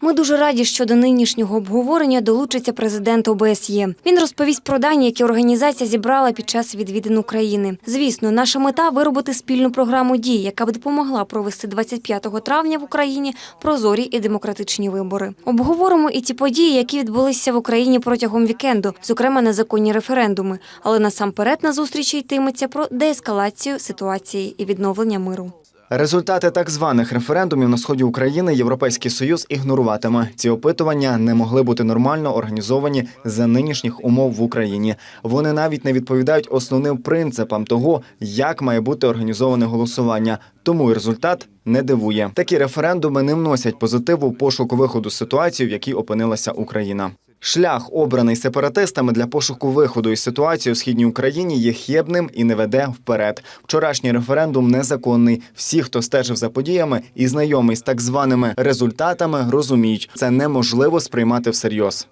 Ми дуже раді, що до нинішнього обговорення долучиться президент ОБСЄ. Він розповість про дані, які організація зібрала під час відвідин України. Звісно, наша мета виробити спільну програму дій, яка б допомогла провести 25 травня в Україні прозорі і демократичні вибори. Обговоримо і ті події, які відбулися в Україні протягом вікенду, зокрема незаконні референдуми. Але насамперед на зустрічі йтиметься про деескалацію ситуації і відновлення миру. Результати так званих референдумів на сході України Європейський Союз ігноруватиме. Ці опитування не могли бути нормально організовані за нинішніх умов в Україні. Вони навіть не відповідають основним принципам того, як має бути організоване голосування. Тому і результат не дивує. Такі референдуми не вносять позитиву пошуку виходу з ситуації, в якій опинилася Україна. Шлях, обраний сепаратистами для пошуку виходу із ситуації у східній Україні, є хібним і не веде вперед. Вчорашній референдум незаконний. Всі, хто стежив за подіями і знайомий з так званими результатами, розуміють, це неможливо сприймати всерйоз.